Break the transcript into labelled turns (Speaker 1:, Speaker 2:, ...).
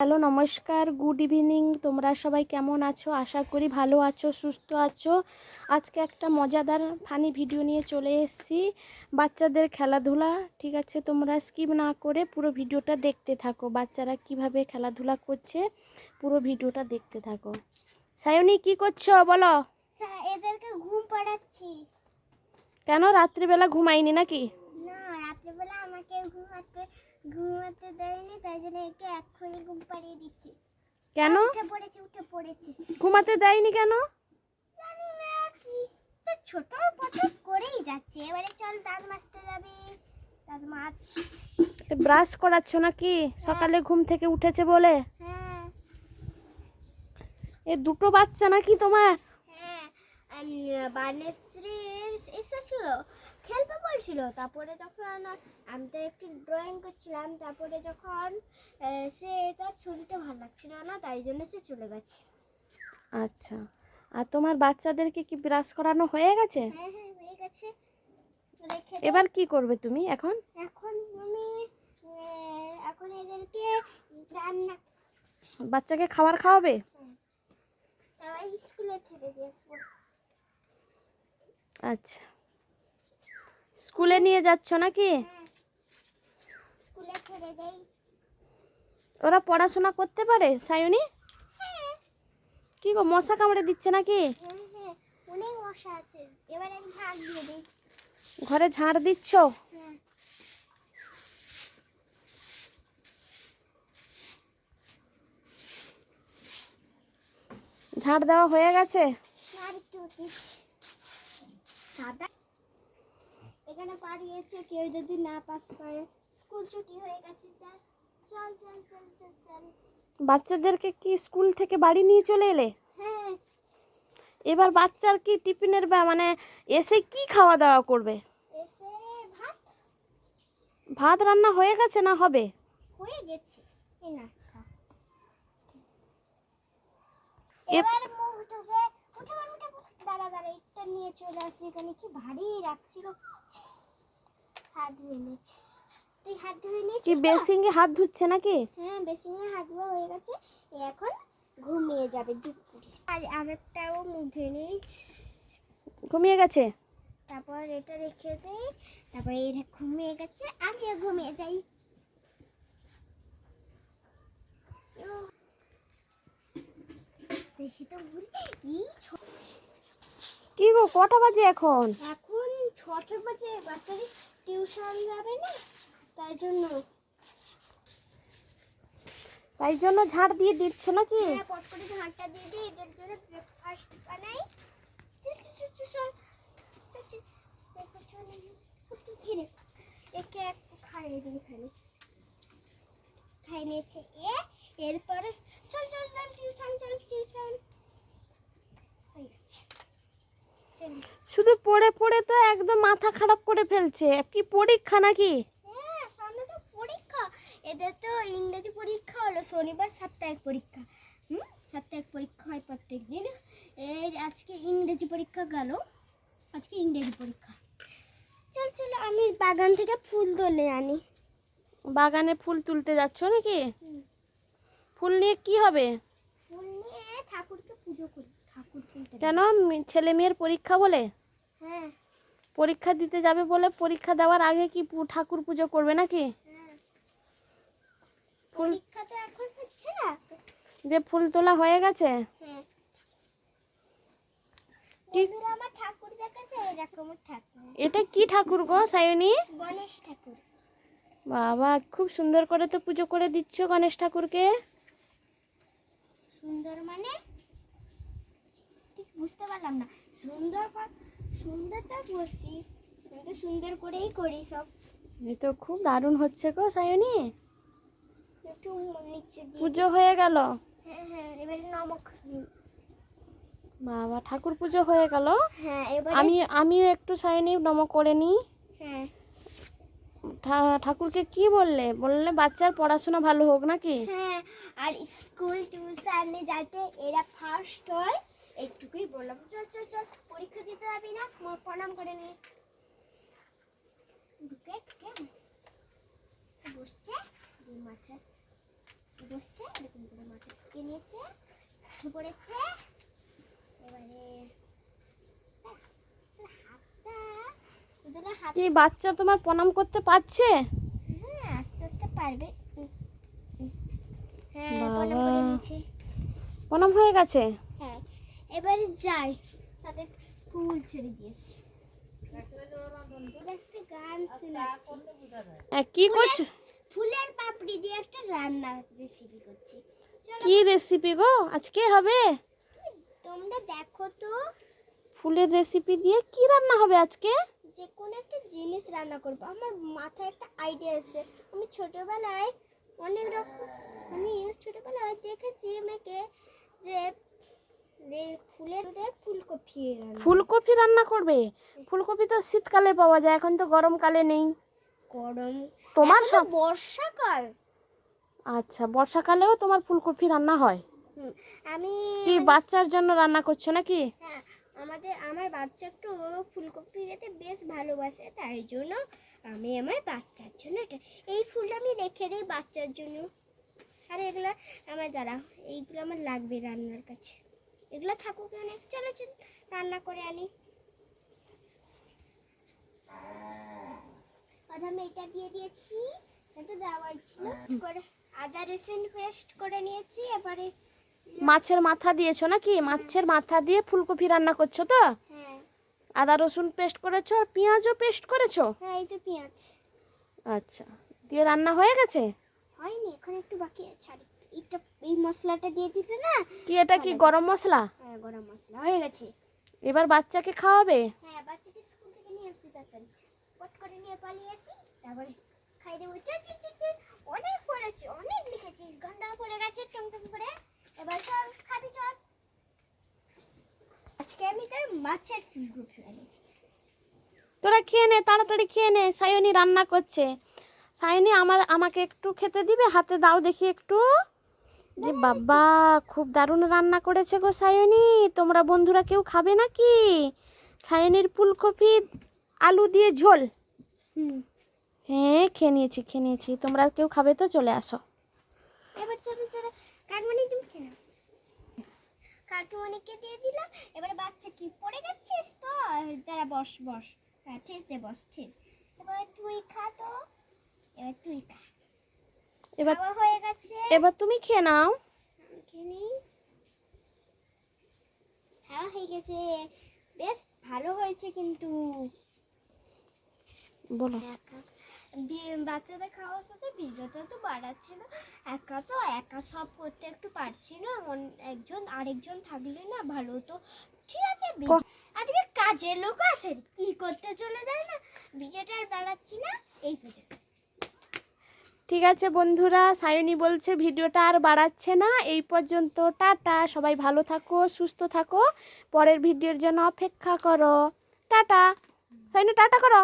Speaker 1: Hello নমস্কার। Good evening. তোমরা সবাই কেমন আছো? আশা করি ভালো আছো সুস্থ আছো। আজকে একটা মজাদার ফানি ভিডিও নিয়ে চলে এসেছি। বাচ্চাদের খেলাধুলা ঠিক আছে? তোমরা স্কিপ না করে পুরো ভিডিওটা দেখতে থাকো। বাচ্চারা কীভাবে খেলাধুলা করছে পুরো ভিডিওটা দেখতে থাকো। সায়নী কি করছ? বলো।
Speaker 2: এদেরকে ঘুম পাড়াচ্ছি।
Speaker 1: কেন? রাত্রিবেলা ঘুমাইনি নাকি?
Speaker 2: না রাত্রিবেলা আমাকে ঘুমাতে ঘুমাতে দেয়নি তাই জন্য একে এক্ষুনি ঘুম পাড়িয়ে দিচ্ছি।
Speaker 1: কেন?
Speaker 2: উঠে পড়েছে উঠে পড়েছে।
Speaker 1: ঘুমাতে দেয়নি কেন?
Speaker 2: জানি না কি তো ছোট পটক করেই যাচ্ছে। এবারে চল দাঁত মাজতে যাবি দাঁত মাছ
Speaker 1: ব্রাশ করাচ্ছ নাকি? সকালে ঘুম থেকে উঠেছে বলে?
Speaker 2: হ্যাঁ।
Speaker 1: এ দুটো বাচ্চা নাকি তোমার?
Speaker 2: হ্যাঁ বার্নেশ্রীর এসেছিল? খেলবে বলছিল। তারপরে যখন আমি তো একটু ড্রয়িং করছিলাম তারপরে যখন সে তার শরীরটা ভালো লাগছিল না তাই জন্য সে চলে গেছে।
Speaker 1: আচ্ছা। আর তোমার বাচ্চাদেরকে কি ব্রাশ করানো হয়ে গেছে?
Speaker 2: হ্যাঁ হ্যাঁ হয়ে গেছে।
Speaker 1: এবার কি করবে তুমি এখন?
Speaker 2: এখন আমি এখন এদেরকে রান্না
Speaker 1: বাচ্চাকে খাবার খাওয়াবে?
Speaker 2: তারপর স্কুলে ছেড়ে দিয়ে
Speaker 1: আচ্ছা। স্কুলে নিয়ে যাচ্ছ নাকি? ওরা পড়াশোনা করতে পারে সায়নী?
Speaker 2: হ্যাঁ।
Speaker 1: কি গো মশা কামড়ে দিচ্ছে নাকি?
Speaker 2: হ্যাঁ হ্যাঁ অনেক মশা আছে। এবার আমি ভাগ দিয়ে দিই।
Speaker 1: ঘরে ঝাড় দিচ্ছ? ঝাড় দেওয়া হয়ে গেছে
Speaker 2: আর একটু দিচ্ছি। সাদা এখানে পাড়িয়েছে কেউ যদি না পাস করে। স্কুল ছুটি হয়ে গেছে চল চল চল চল চল চল।
Speaker 1: বাচ্চাদেরকে কি স্কুল থেকে বাড়ি নিয়ে চলে এলে?
Speaker 2: হ্যাঁ।
Speaker 1: এবার বাচ্চার কি টিফিনের মানে এসে কি খাওয়া দাওয়া করবে?
Speaker 2: এসে ভাত।
Speaker 1: ভাত রান্না হয়ে গেছে না হবে?
Speaker 2: হয়ে গেছে এই না এবার মুখ ধুবে উঠে উঠে দাঁড়া দাঁড়া একটা নিয়ে চলে আসি এখানে কি ভারী রাখছিল। হাত ধুয়ে নিচ্ছি তুই হাত ধুয়ে
Speaker 1: কি
Speaker 2: নিয়েছিস তো?
Speaker 1: বেসিংয়ে হাত ধুচ্ছে নাকি?
Speaker 2: হ্যাঁ বেসিনে হাত ধোয়া হয়ে গেছে। এখন ঘুমিয়ে যাবে দুপুরে। আর আরেকটাও মুখ ধুয়ে নিই
Speaker 1: ঘুমিয়ে গেছে?
Speaker 2: তারপর এটা রেখে দেই তারপর এটা ঘুমিয়ে গেছে আমিও ঘুমিয়ে যাই। দেখি তো
Speaker 1: কি গো কটা বাজে এখন
Speaker 2: ছটা বাজে বাচ্চাদের টিউশন যাবে না তাই জন্য।
Speaker 1: তাই জন্য ঝাড় দিয়ে দিচ্ছ নাকি?
Speaker 2: হ্যাঁ ঝাঁটটা দিয়ে দিই এদের জন্য ব্রেকফাস্ট বানাই। একে এক খাইয়ে দিই খালি খাই নিয়েছে এ এরপরে চল চল চল টিউশন চল টিউশন হয়ে গেছে চল।
Speaker 1: শুধু পড়ে পড়ে তো একদম মাথা খারাপ করে ফেলছে। কি পরীক্ষা নাকি?
Speaker 2: হ্যাঁ সামনে তো পরীক্ষা। এদের তো ইংরেজি পরীক্ষা হলো শনিবার সাপ্তাহিক পরীক্ষা। হুম সাপ্তাহিক পরীক্ষা হয় প্রত্যেক দিন। এর আজকে ইংরেজি পরীক্ষা গেল। আজকে ইংরেজি পরীক্ষা। চল চল আমি বাগান থেকে ফুল তুলে আনি।
Speaker 1: বাগানে ফুল তুলতে যাচ্ছ নাকি? ফুল নিয়ে কি হবে?
Speaker 2: ফুল নিয়ে ঠাকুরকে পুজো করি।
Speaker 1: কেন? ছেলে মেয়ের পরীক্ষা বলে?
Speaker 2: হ্যাঁ।
Speaker 1: পরীক্ষা দিতে যাবে বলে পরীক্ষা দেওয়ার আগে কি ঠাকুর পুজো করবে নাকি? যে ফুল তোলা হয়ে গেছে?
Speaker 2: হ্যাঁ।
Speaker 1: এটা কি ঠাকুর গো সায়নী?
Speaker 2: গণেশ ঠাকুর।
Speaker 1: বাবা খুব সুন্দর করে তো পুজো করে দিচ্ছ গণেশ ঠাকুরকে।
Speaker 2: সুন্দর মানে? বুঝতে পারলাম না। সুন্দর ক- সুন্দর তো বসি আমি তো সুন্দর করেই করি সব।
Speaker 1: এই তো খুব দারুণ হচ্ছে গো সায়নী।
Speaker 2: একটু নিচে
Speaker 1: পুজো হয়ে গেল?
Speaker 2: হ্যাঁ হ্যাঁ এবারে নমক
Speaker 1: বাবা ঠাকুর পুজো হয়ে গেল?
Speaker 2: হ্যাঁ এবার
Speaker 1: আমি আমিও একটু সায়নী নম করে নিই।
Speaker 2: হ্যাঁ।
Speaker 1: ঠাকুরকে কি বললে? বললে বাচ্চার পড়াশোনা ভালো হোক নাকি?
Speaker 2: হ্যাঁ আর স্কুল টিউশনে যাতে এরা ফার্স্ট হয় একটুকুই বললাম চল চল চল পরীক্ষা দিতে যাবি না? প্রণাম করে নে। ঢুকে ঢুকে বসছে মাথায় বসছে এরকম করে মাথা ঠুকে নিয়েছে পড়েছে। এবারে
Speaker 1: কি বাচ্চা তোমার প্রণাম করতে পারছে?
Speaker 2: হ্যাঁ আস্তে আস্তে পারবে। হ্যাঁ প্রণাম করে নিয়েছে।
Speaker 1: প্রণাম হয়ে গেছে?
Speaker 2: এবারে যাই। তাদের স্কুল ছেড়ে দিয়েছি।
Speaker 1: কি করছ?
Speaker 2: ফুলের পাপড়ি দিয়ে একটা রান্না রেসিপি করছি।
Speaker 1: কি রেসিপি গো? আজকে হবে?
Speaker 2: তোমরা দেখো তো।
Speaker 1: ফুলের রেসিপি দিয়ে কি রান্না হবে আজকে?
Speaker 2: যে কোনো একটা জিনিস রান্না করব। আমার মাথায় একটা আইডিয়া এসেছে। আমি ছোটবেলায় অনেক রকম আমি ছোটবেলায় দেখেছি আমাকে যে রে- ফুলের দিয়ে ফুলকপি রান্না।
Speaker 1: ফুলকপি রান্না করবে? ফুলকপি তো শীতকালে পাওয়া যায় এখন তো গরমকালে নেই।
Speaker 2: গরম।
Speaker 1: তোমার সব
Speaker 2: বর্ষাকাল।
Speaker 1: আচ্ছা বর্ষাকালেও তোমার ফুলকপি রান্না হয়?
Speaker 2: আমি
Speaker 1: কি বাচ্চার জন্য রান্না করছ নাকি?
Speaker 2: হ্যাঁ আমাদের আমার বাচ্চা একটু ফুলকপি খেতে বেশ ভালোবাসে তাই জন্য আমি আমার বাচ্চার জন্য এটা এই ফুলটা আমি রেখে দিই বাচ্চার জন্য। আর এগুলো আমার দ্বারা এইগুলো আমার লাগবে রান্নার কাছে। এগুলো থাকুক অনেক চলো চল রান্না করে আনি। প্রথমে এটা দিয়ে দিয়েছি এটা দেওয়াই ছিল করে আদা রসুন পেস্ট করে নিয়েছি এবারে
Speaker 1: মাছের মাথা দিয়েছ নাকি? মাছের মাথা দিয়ে ফুলকপি রান্না করছ তো?
Speaker 2: হ্যাঁ।
Speaker 1: আদা রসুন পেস্ট করেছ আর পেঁয়াজও পেস্ট করেছ?
Speaker 2: হ্যাঁ এই তো পেঁয়াজ।
Speaker 1: আচ্ছা দিয়ে রান্না হয়ে গেছে?
Speaker 2: হয়নি এখন একটু বাকি আছে এইটা এই মশলাটা দিয়ে দিতে না
Speaker 1: কি এটা কি গরম মশলা?
Speaker 2: হ্যাঁ গরম মশলা হয়ে গেছে।
Speaker 1: এবার বাচ্চাকে খাওয়াবে?
Speaker 2: হ্যাঁ বাচ্চাকে স্কুল থেকে নিয়ে তাড়াতাড়ি। পট করে নিয়ে পালিয়ে আসি তারপরে খাই দেবো। অনেক পড়েছি অনেক লিখেছি। পড়ে গেছে টমটম করে। এবার চল খাবি চল। আজকে আমি তোর মাছের বানিয়েছি
Speaker 1: তোরা খেয়ে নে তাড়াতাড়ি খেয়ে নে। সায়নী রান্না করছে। সায়নী আমার আমাকে একটু খেতে দিবে? হাতে দাও দেখি একটু। যে বাবা খুব দারুণ রান্না করেছে গো সায়নী। তোমরা বন্ধুরা কেউ খাবে নাকি? সায়নীর ফুলকপি আলু দিয়ে ঝোল। হ্যাঁ খেয়ে নিয়েছি খেয়ে নিয়েছি। তোমরা কেউ খাবে তো? চলে আসো।
Speaker 2: এবার চলো চলো। কাকমণি তুমি খেয়ে কাকিমণিকে দিয়ে দিলাম। এবারে বাচ্চা কি পড়ে গেছিস তো? তারা বস বস। হ্যাঁ ঠেস দে বস ঠেস। এবার তুই খা তো। এবার তুই খা।
Speaker 1: এবার
Speaker 2: হয়ে গেছে।
Speaker 1: এবার তুমি খেয়ে নাও।
Speaker 2: খাওয়া হয়ে গেছে। বেশ ভালো হয়েছে কিন্তু।
Speaker 1: বলো।
Speaker 2: বাচ্চাদের খাওয়ার সাথে ভিডিওটা তো বাড়াচ্ছি না একা তো একা সব করতে একটু পারছি না একজন আরেকজন থাকলে না ভালো তো ঠিক আছে আজকে কাজের লোক আসে কি করতে চলে যায় না? ভিডিওটা আর বাড়াচ্ছি না। এই পর্যন্ত।
Speaker 1: ঠিক আছে বন্ধুরা, সায়নি বলছে ভিডিওটা আর বাড়াচ্ছে না, এই পর্যন্ত টাটা, সবাই ভালো থাকো, সুস্থ থাকো, পরের ভিডিওর জন্য অপেক্ষা করো, টাটা, সায়নী টাটা করো।